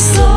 so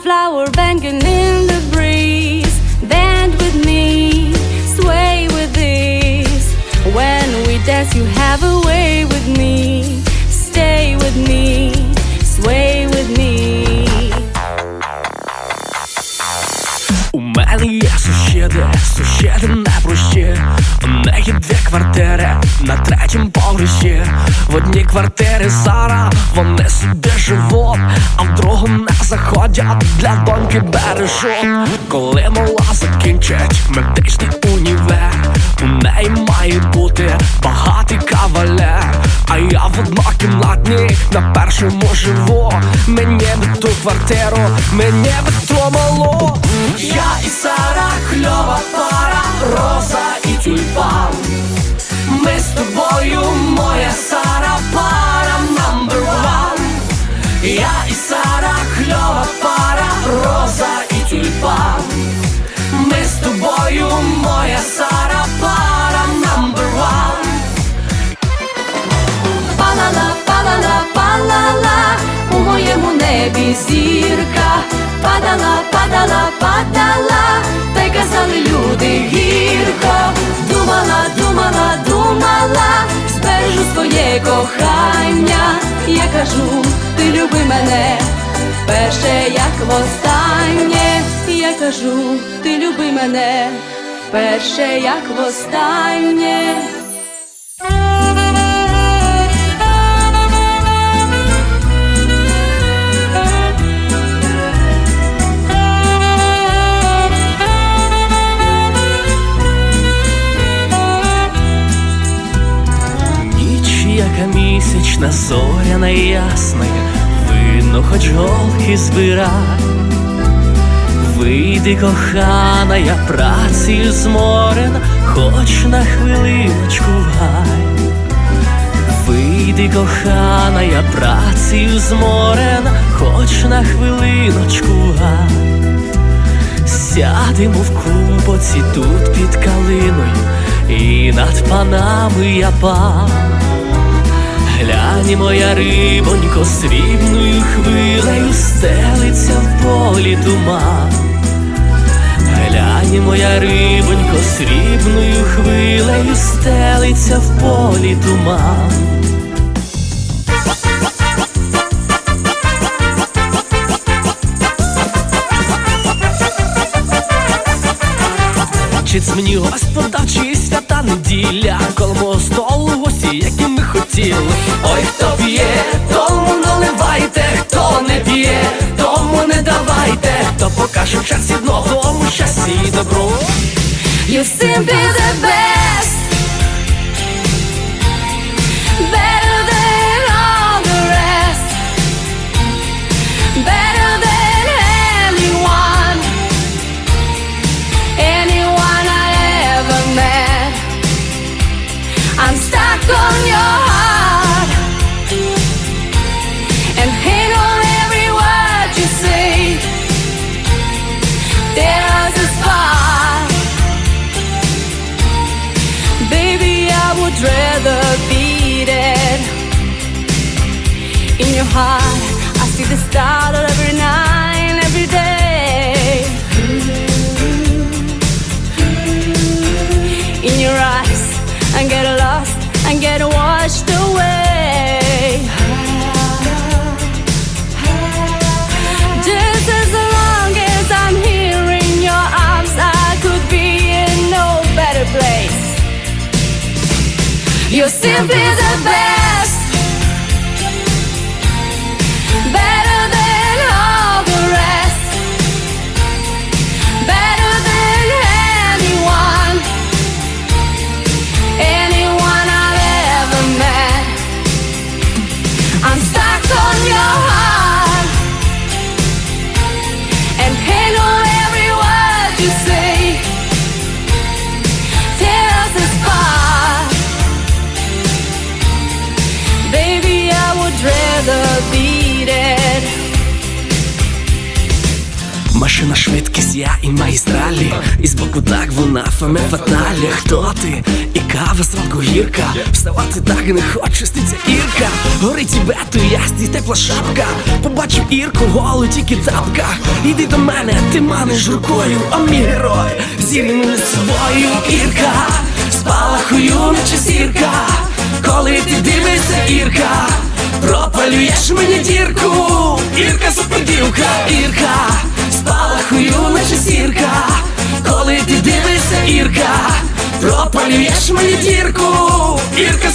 flower banging in the breeze. Bend with me, sway with this. When we dance, you have a way with me. Stay with me, sway with me. У мене є сусіди, сусіди непрості У неї дві квартири на третім поверсі В Одній квартирі Сара, вони собі живуть А в другу не заходять, для доньки бережуть Коли мала закінчить медичний універ У неї має бути багатий кавалер. А я в однокімнатній на першому живу. Мені би ту квартиру, мені би ту малу небі зірка, падала, падала, падала, та й казали люди гірко, думала, думала, думала, збережу своє кохання. Я кажу, ти люби мене, перше, як востаннє. Я кажу, ти люби мене, перше, як востаннє. Місячна, зоряна і видно, хоч голки збирай. Вийди, кохана, я працею зморена, хоч на хвилиночку в гай. Вийди, кохана, я працею зморена, хоч на хвилиночку в гай. Сядемо в купоці тут під калиною, і над панами я пан. Глянь, моя рибонько, срібною хвилею стелиться в полі туман. Глянь, моя рибонько, срібною хвилею стелиться в полі туман. Чи мені Господь дав, чи свята неділя, які. Ой, хто п'є, тому наливайте, хто не п'є, тому не давайте, хто покаже в часі дно, тому щастя і добро. You simply the heart, I see the start of every night, every day. In your eyes, I get lost and get washed away. Just as long as I'm here in your arms, I could be in no better place. You're simply the best, Машина швидкість, я і майстралі І збоку так вона феме фаталі. Хто ти? І кава зранку гірка. Вставати так не хочу, ститься Ірка. Горить і бету, ясність, тепла шапка. Побачив Ірку, голу тільки тапка. Іди до мене, ти маниш рукою, а мій герой Зірні з собою, Ірка Спалахую, наче сірка. Коли ти дивишся, Ірка Пропалюєш мені дірку. Ірка супердівка, Ірка Спалахую, наче сірка Коли ти дивишся, Ірка Пропалюєш мені дірку. Ірка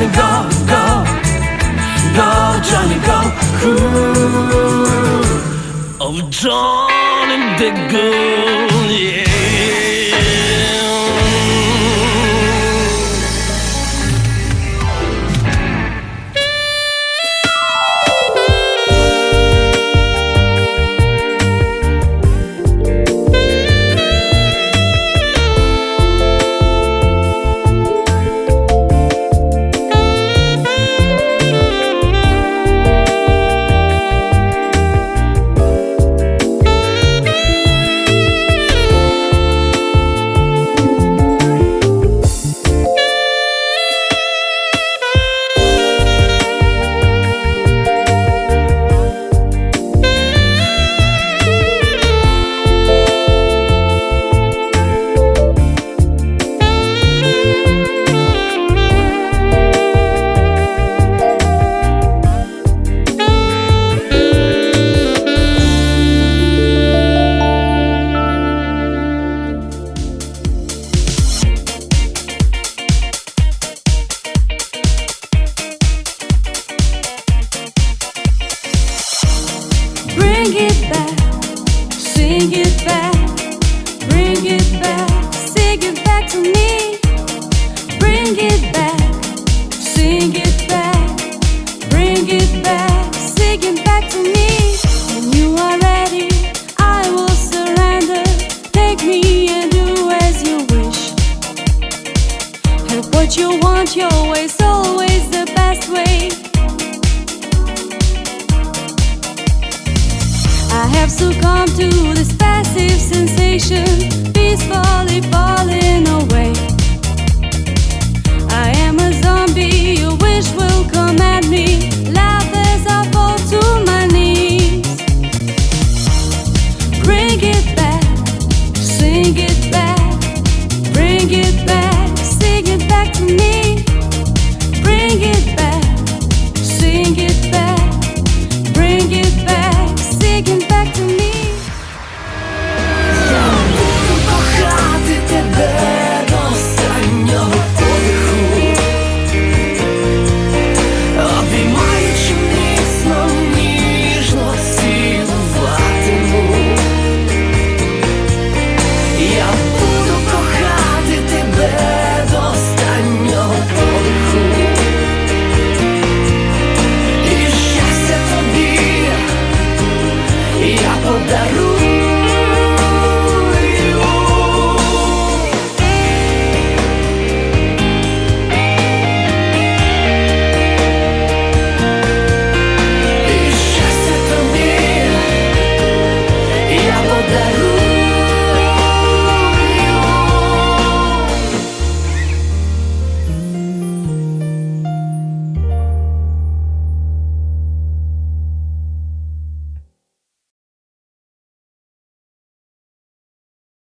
Go, go, go, Johnny, go. Ooh. Oh, Johnny, good, yeah.